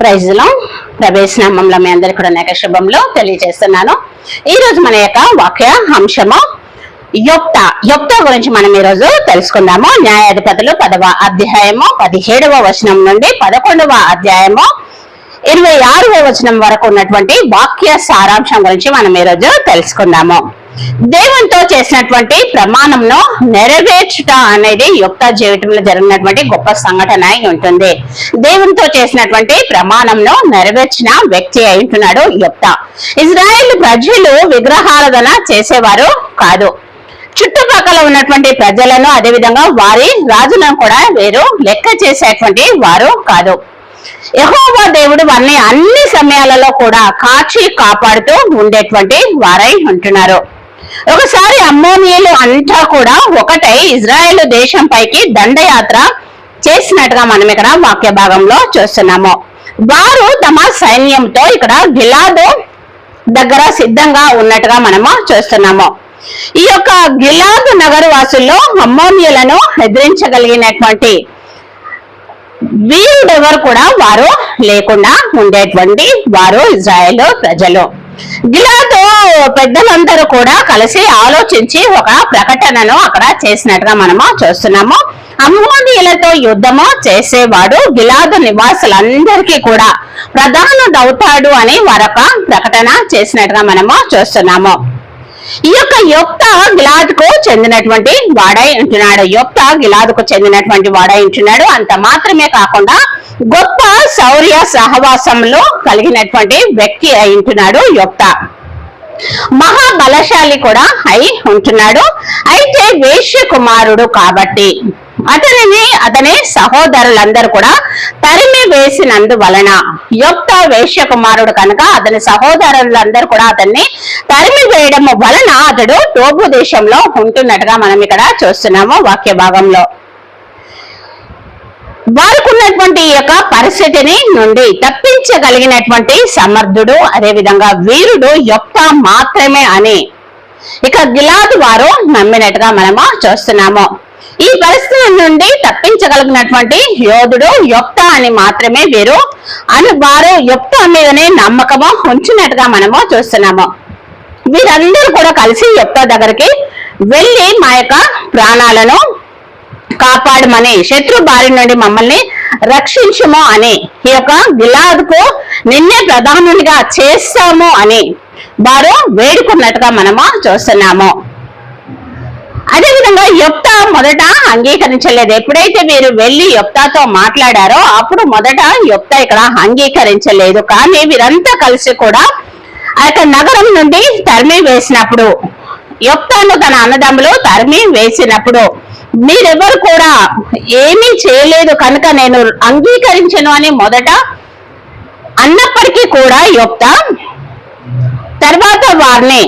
ప్రైజ్లో ప్రవేశనామంలో మీ అందరికీ కూడా అనేక శుభంలో తెలియజేస్తున్నాను. ఈ రోజు మన యొక్క వాక్య అంశము యొక్త. యొక్త గురించి మనం ఈ రోజు తెలుసుకుందాము. న్యాయాధిపతులు పదవ అధ్యాయము పదిహేడవ వచనం నుండి పదకొండవ అధ్యాయము ఇరవై ఆరవ వచనం వరకు ఉన్నటువంటి వాక్య సారాంశం గురించి మనం ఈ రోజు తెలుసుకుందాము. దేవునితో చేసినటువంటి ప్రమాణంను నెరవేర్చుట అనేది యుక్త జీవితంలో జరిగినటువంటి గొప్ప సంఘటన అయి ఉంటుంది. దేవునితో చేసినటువంటి ప్రమాణంను నెరవేర్చిన వ్యక్తి అయి ఉంటున్నాడు యుక్త. ఇజ్రాయెల్ ప్రజలు విగ్రహారాధన చేసేవారు కాదు. చుట్టుపక్కల ఉన్నటువంటి ప్రజలను అదేవిధంగా వారి రాజులను కూడా వీరు లెక్క చేసేటువంటి వారు కాదు. యహోవా దేవుడు వారిని అన్ని సమయాలలో కూడా కాచి కాపాడుతూ ఉండేటువంటి వారై ఉంటున్నారు. ఒకసారి అమ్మోనియలు అంతా కూడా ఒకటై ఇజ్రాయెల్ దేశం పైకి దండయాత్ర చేసినట్టుగా మనం ఇక్కడ వాక్య భాగంలో చూస్తున్నాము. వారు తమ సైన్యంతో ఇక్కడ గిలాదు దగ్గర సిద్ధంగా ఉన్నట్టుగా మనము చూస్తున్నాము. ఈ యొక్క గిలాదు నగర వాసుల్లో అమ్మోనియలను ఎదిరించగలిగినటువంటి వీరుడెవరు కూడా వారు లేకుండా ఉండేటువంటి వారు ఇజ్రాయెల్ ప్రజలు. గిలాదు పెద్దలందరూ కూడా కలిసి ఆలోచించి ఒక ప్రకటనను అక్కడ చేసినట్టుగా మనము చూస్తున్నాము. అమ్మోనియులతో యుద్ధము చేసేవాడు గిలాదు నివాసులందరికీ కూడా ప్రధానుడవుతాడు అని మరొక ప్రకటన చేసినట్టుగా మనము చూస్తున్నాము. ఈ యొక్క యొక్త గిలాదుకు చెందినటువంటి వాడై ఉంటున్నాడు. యొక్త గిలాదుకు చెందినటువంటి వాడై ఉంటున్నాడు. అంత మాత్రమే కాకుండా గొప్ప శౌర్య సహవాసంలో కలిగినటువంటి వ్యక్తి అయి ఉంటున్నాడు యొక్త. మహాబలశాలి కూడా అయి ఉంటున్నాడు. అయితే వేశ్య కుమారుడు కాబట్టి అతనిని అతని సహోదరులందరూ కూడా తరిమి వేసినందువలన యొక్క వేశ్య కుమారుడు కనుక అతని సహోదరులందరూ కూడా అతన్ని తరిమి వేయడం వలన అతడు టోబు దేశంలో ఉంటున్నట్టుగా మనం ఇక్కడ చూస్తున్నాము వాక్య భాగంలో వారికి ఉన్నటువంటి యొక్క పరిస్థితిని నుండి తప్పించగలిగినటువంటి సమర్థుడు అదేవిధంగా వీరుడు యొక్క మాత్రమే అని ఇక గిలాదు వారు నమ్మినట్టుగా మనము చూస్తున్నాము. ఈ పరిస్థితి నుండి తప్పించగలిగినటువంటి యోధుడు యొక్త అని మాత్రమే వీరు అని వారు యొక్త మీదనే నమ్మకము ఉంచినట్టుగా మనము చూస్తున్నాము. వీరందరూ కూడా కలిసి యొక్త దగ్గరికి వెళ్ళి మా యొక్క ప్రాణాలను కాపాడమని శత్రు బారి నుండి మమ్మల్ని రక్షించము అని ఈ యొక్క గిలాదుకు నిన్నే ప్రధానునిగా చేస్తాము అని వారు వేడుకున్నట్టుగా మనము చూస్తున్నాము. అదేవిధంగా యొక్త మొదట అంగీకరించలేదు. ఎప్పుడైతే వీరు వెళ్ళి యొక్తాతో మాట్లాడారో అప్పుడు మొదట యొక్త ఇక్కడ అంగీకరించలేదు. కానీ వీరంతా కలిసి కూడా ఆ యొక్క నగరం నుండి తరిమి వేసినప్పుడు యొక్తాను తన అన్నదమ్ములు తరిమి వేసినప్పుడు మీరెవరు కూడా ఏమీ చేయలేదు కనుక నేను అంగీకరించను అని మొదట అన్నప్పటికీ కూడా యొక్త తర్వాత వారిని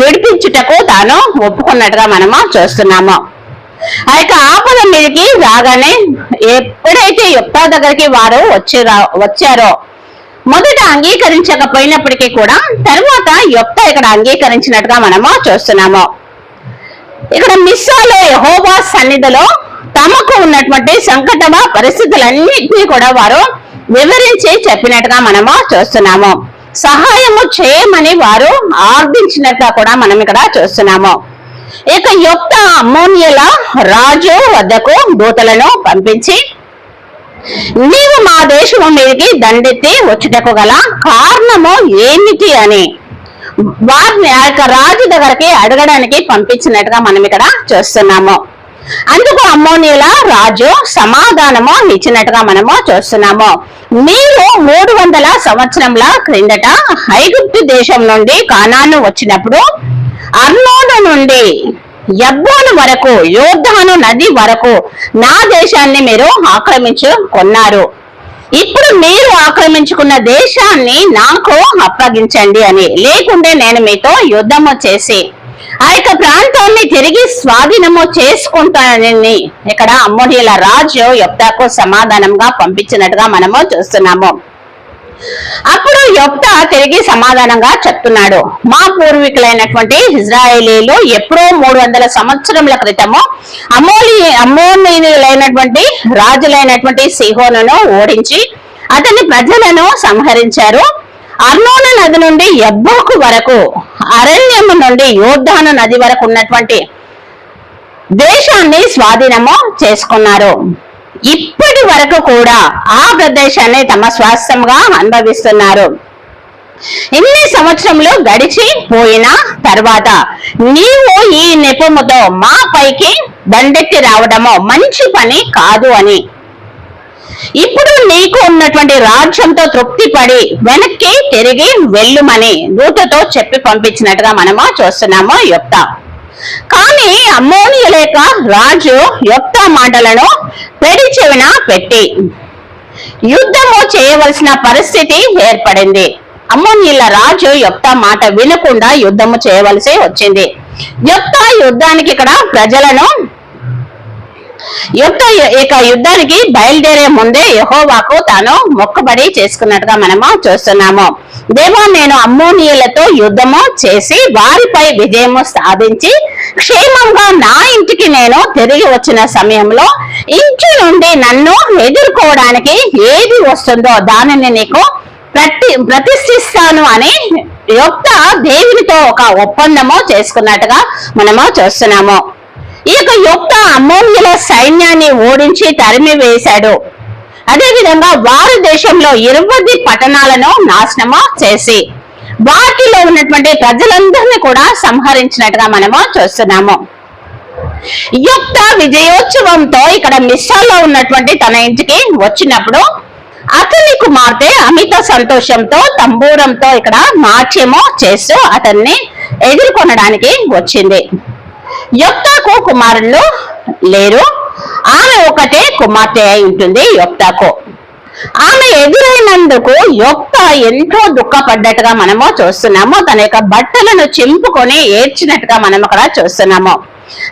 విడిపించుటకు తాను ఒప్పుకున్నట్టుగా మనము చూస్తున్నాము. ఆ యొక్క ఆపద మీదకి రాగానే ఎప్పుడైతే యొక్త దగ్గరికి వారు వచ్చి వచ్చారో మొదట అంగీకరించకపోయినప్పటికీ కూడా తర్వాత యొక్క ఇక్కడ అంగీకరించినట్టుగా మనము చూస్తున్నాము. ఇక్కడ మిస్సాలో యహోవా సన్నిధిలో తమకు ఉన్నటువంటి సంకటమ పరిస్థితులన్నింటినీ కూడా వారు వివరించి చెప్పినట్టుగా మనము చూస్తున్నాము. సహాయము చేయమని వారు ఆర్దించినట్టుగా కూడా మనం ఇక్కడ చూస్తున్నాము. ఇక యొక్క అమ్మోనియల రాజు వద్దకు దూతలను పంపించి నీవు మా దేశము మీదకి దండెత్తి వచ్చుటకు గల కారణము ఏమిటి అని వారిని ఆ యొక్క రాజు దగ్గరికి అడగడానికి పంపించినట్టుగా మనం ఇక్కడ చూస్తున్నాము. అందుకు అమ్మోనియుల రాజు సమాధానము ఇచ్చినట్టుగా మనము చూస్తున్నాము. మీరు మూడు వందల సంవత్సరంల క్రిందట ఐగుప్తు దేశం నుండి కానాను వచ్చినప్పుడు అర్నోను నుండి యబ్బోను వరకు యోధాను నది వరకు నా దేశాన్ని మీరు ఆక్రమించుకున్నారు ఇప్పుడు మీరు ఆక్రమించుకున్న దేశాన్ని నాకు అప్పగించండి అని. లేకుంటే నేను మీతో యుద్ధము చేసి ఆ యొక్క ప్రాంతాన్ని తిరిగి స్వాధీనము చేసుకుంటానని ఇక్కడ అమ్మోనియల రాజు యొప్తాకు సమాధానంగా పంపించినట్టుగా మనము చూస్తున్నాము. అప్పుడు యొప్త తిరిగి సమాధానంగా చెప్తున్నాడు. మా పూర్వీకులైనటువంటి ఇజ్రాయేలీలు ఎప్పుడో మూడు వందల సంవత్సరముల క్రితము అమోలి అమోనీయులైనటువంటి రాజులైనటువంటి సిహోనును ఓడించి అతని ప్రజలను సంహరించారు. అర్నోన నది నుండి ఎబ్బోకు వరకు అరణ్యము నుండి యోర్ధాను నది వరకు ఉన్నటువంటి దేశాన్ని స్వాధీనము చేసుకున్నారు. ఇప్పటి వరకు కూడా ఆ ప్రదేశాన్ని తమ స్వాస్థ్యంగా అనుభవిస్తున్నారు. ఎన్ని సంవత్సరములు గడిచి పోయిన తర్వాత నీవు ఈ నెపముతో మా పైకి దండెత్తి రావడము మంచి పని కాదు అని. ఇప్పుడు నీకు ఉన్నటువంటి రాజ్యంతో తృప్తి పడి వెనక్కి తిరిగి వెళ్ళుమని దూతతో చెప్పి పంపించినట్టుగా మనము చూస్తున్నాము యొక్త కానీ అమ్మోనియుల లేక రాజు యొక్క మాటలను పెడి చెవిన పెట్టి యుద్ధము చేయవలసిన పరిస్థితి ఏర్పడింది. అమ్మోనియుల రాజు యొక్క మాట వినకుండా యుద్ధము చేయవలసి వచ్చింది. యొక్క యుద్ధానికి ఇక్కడ ప్రజలను యొక్క ఇక యుద్ధానికి బయలుదేరే ముందే యహోవాకు తాను మొక్కబడి చేసుకున్నట్టుగా మనము చూస్తున్నాము. దేవా నేను అమ్మోనియలతో యుద్ధము చేసి వారిపై విజయము సాధించి క్షేమంగా నా ఇంటికి నేను తిరిగి వచ్చిన సమయంలో ఇంటి నుండి నన్ను ఎదుర్కోవడానికి ఏది వస్తుందో దానిని నీకు ప్రతి ప్రతిష్ఠిస్తాను అని యొక్క దేవునితో ఒక ఒప్పందము చేసుకున్నట్టుగా మనము చూస్తున్నాము. ఇక యొక్క యొక్క సైన్యాన్ని ఓడించి తరిమి వేశాడు. అదేవిధంగా వారి దేశంలో ఇరవై పట్టణాలను నాశనము చేసి వాటిలో ఉన్నటువంటి ప్రజలందరినీ కూడా సంహరించినట్టుగా మనము చూస్తున్నాము. యుక్త విజయోత్సవంతో ఇక్కడ మిస్సాలో ఉన్నటువంటి తన ఇంటికి వచ్చినప్పుడు అతని కుమార్తె అమిత సంతోషంతో తంబూరంతో ఇక్కడ నాట్యము చేస్తూ అతన్ని ఎదుర్కొనడానికి వచ్చింది. యొక్తాకు కుమారులు లేరు. ఆమె ఒకటే కుమార్తె అయి ఉంటుంది యొక్తాకు. ఆమె ఎదురైనందుకు యొక్త ఎంతో దుఃఖపడ్డట్టుగా మనము చూస్తున్నాము. తన యొక్క బట్టలను చింపుకొని ఏడ్చినట్టుగా మనం అక్కడ చూస్తున్నాము.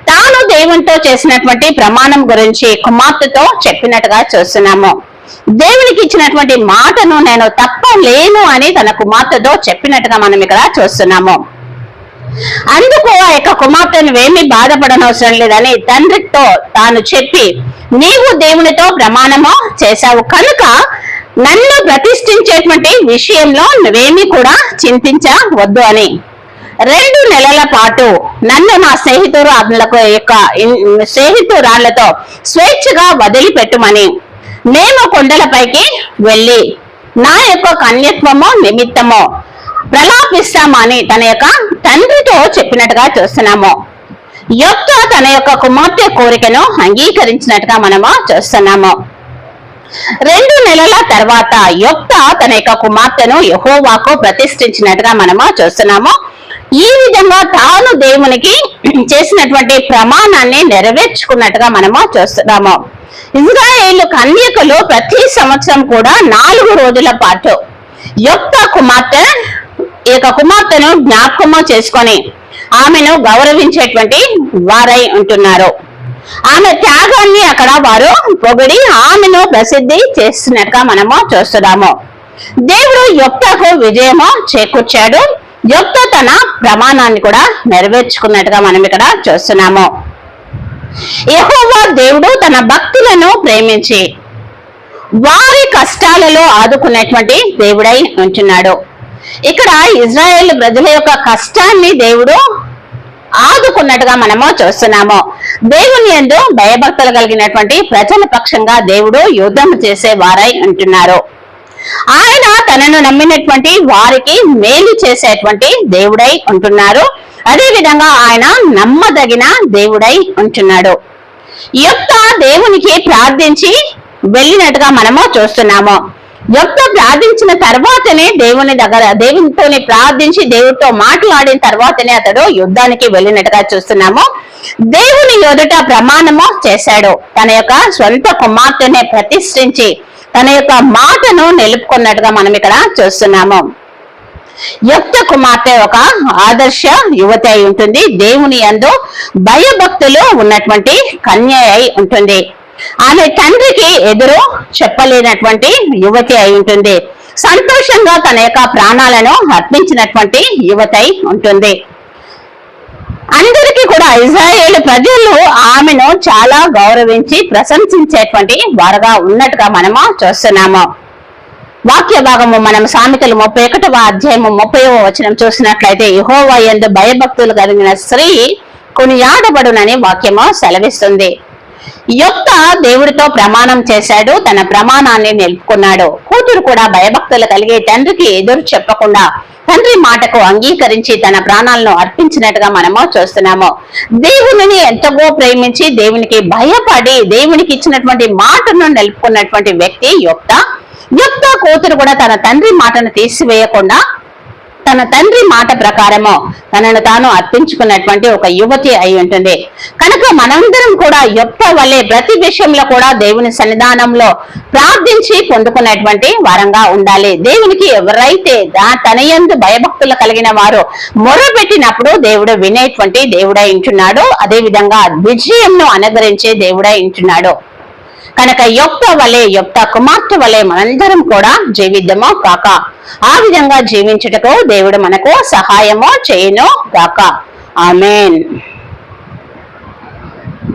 తాను దేవునితో చేసినటువంటి ప్రమాణం గురించి కుమార్తెతో చెప్పినట్టుగా చూస్తున్నాము. దేవునికి ఇచ్చినటువంటి మాటను నేను తప్పలేను అని తన కుమార్తెతో చెప్పినట్టుగా మనం ఇక్కడ చూస్తున్నాము. అందుకు ఆ యొక్క కుమార్తెను ఏమి బాధపడనవసరం లేదని తండ్రితో తాను చెప్పి నీవు దేవునితో ప్రమాణము చేశావు? కనుక నన్ను ప్రతిష్ఠించేటువంటి విషయంలో నువ్వేమీ కూడా చింతించవద్దు అని. రెండు నెలల పాటు నన్ను నా స్నేహితురాళ్ళకు యొక్క స్నేహితురాళ్ళతో స్వేచ్ఛగా వదిలిపెట్టుమని మేము కొండలపైకి వెళ్ళి నా యొక్క కన్యత్వము నిమిత్తము ప్రలాపిస్తామని తన యొక్క తండ్రితో చెప్పినట్టుగా చూస్తున్నాము. యొక్క తన యొక్క కుమార్తె కోరికను అంగీకరించినట్టుగా మనము చూస్తున్నాము. రెండు నెలల తర్వాత యొక్క తన యొక్క కుమార్తెను యహోవాకు ప్రతిష్ఠించినట్టుగా మనము చూస్తున్నాము. ఈ విధంగా తాను దేవునికి చేసినటువంటి ప్రమాణాన్ని నెరవేర్చుకున్నట్టుగా మనము చూస్తున్నాము. ఇజ్రాయేల్ కన్యకలు ప్రతి సంవత్సరం కూడా నాలుగు రోజుల పాటు యొక్క కుమార్తె ఈ యొక్క కుమార్తెను జ్ఞాపకము చేసుకొని ఆమెను గౌరవించేటువంటి వారై ఉంటున్నారు. ఆమె త్యాగాన్ని అక్కడ వారు పొగిడి ఆమెను ప్రసిద్ధి చేస్తున్నట్టుగా మనము చూస్తున్నాము. దేవుడు యొక్కకు విజయము చేకూర్చాడు. యొక్క తన ప్రమాణాన్ని కూడా నెరవేర్చుకున్నట్టుగా మనం ఇక్కడ చూస్తున్నాము. యహోవా దేవుడు తన భక్తులను ప్రేమించి వారి కష్టాలలో ఆదుకునేటువంటి దేవుడై ఉంటున్నాడు. ఇక్కడ ఇజ్రాయెల్ ప్రజల యొక్క కష్టాన్ని దేవుడు ఆదుకున్నట్టుగా మనము చూస్తున్నాము. దేవుని ఎందు భయభక్తులు కలిగినటువంటి ప్రజల పక్షంగా దేవుడు యుద్ధం చేసే వారై ఉంటున్నారు ఆయన తనను నమ్మినటువంటి వారికి మేలు చేసేటువంటి దేవుడై ఉంటున్నారు. అదే విధంగా ఆయన నమ్మదగిన దేవుడై ఉంటున్నాడు. యొక్క దేవునికి ప్రార్థించి వెళ్ళినట్టుగా మనము చూస్తున్నాము. యొక్క ప్రార్థించిన తర్వాతనే దేవుని దగ్గర దేవునితోనే ప్రార్థించి దేవుడితో మాట్లాడిన తర్వాతనే అతడు యుద్ధానికి వెళ్ళినట్టుగా చూస్తున్నాము. దేవుని ఎదుట ప్రమాణము చేశాడు. తన యొక్క సొంత కుమార్తెనే ప్రతిష్ఠించి తన యొక్క మాటను నిలుపుకున్నట్టుగా మనం ఇక్కడ చూస్తున్నాము. యొక్క కుమార్తె ఒక ఆదర్శ యువతి అయి ఉంటుంది. దేవుని యందు భయభక్తులు ఉన్నటువంటి కన్య అయి ఉంటుంది. ఆమె తండ్రికి ఎదురు చెప్పలేనటువంటి యువతి అయి ఉంటుంది. సంతోషంగా తన యొక్క ప్రాణాలను అర్పించినటువంటి యువతై ఉంటుంది. అందరికీ కూడా ఇజ్రాయేల్ ప్రజలు ఆమెను చాలా గౌరవించి ప్రశంసించేటువంటి వారుగా ఉన్నట్టుగా మనము చూస్తున్నాము. వాక్య భాగము మనం సామెతలు ముప్పై ఒకటవ అధ్యాయము ముప్పై వచనం చూసినట్లయితే యహోవా ఎందు భయభక్తులు కలిగిన స్త్రీ కొనియాడబడునని వాక్యము సెలవిస్తుంది. యొక్క దేవుడితో ప్రమాణం చేశాడు. తన ప్రమాణాన్ని నిలుపుకున్నాడు కూతురు కూడా భయభక్తులు కలిగి తండ్రికి ఎదురు చెప్పకుండా తండ్రి మాటకు అంగీకరించి తన ప్రాణాలను అర్పించినట్టుగా మనము చూస్తున్నాము. దేవునిని ఎంతగో ప్రేమించి దేవునికి భయపడి దేవునికి ఇచ్చినటువంటి మాటను నిలుపుకున్నటువంటి వ్యక్తి యొక్క యొక్క కూతురు కూడా తన తండ్రి మాటను తీసివేయకుండా తన తండ్రి మాట ప్రకారము తనను తాను అర్పించుకున్నటువంటి ఒక యువతి అయి ఉంటుంది. కనుక మనందరం కూడా యొక్క వల్లే ప్రతి విషయంలో కూడా దేవుని సన్నిధానంలో ప్రార్థించి పొందుకున్నటువంటి వారంగా ఉండాలి. దేవునికి ఎవరైతే తన యందు భయభక్తులు కలిగిన వారు మొరపెట్టినప్పుడు దేవుడు వినేటువంటి దేవుడై ఉంటున్నాడు. అదే విధంగా విజయంను అనుగ్రహించే దేవుడై ఉంటున్నాడు. కనుక యొక్క వలె యొక్క కుమార్తె వలె మనందరం కూడా జీవిద్దామో కాక. ఆ విధంగా జీవించుటకు దేవుడు మనకు సహాయము చేయను గాక. ఆమెన్.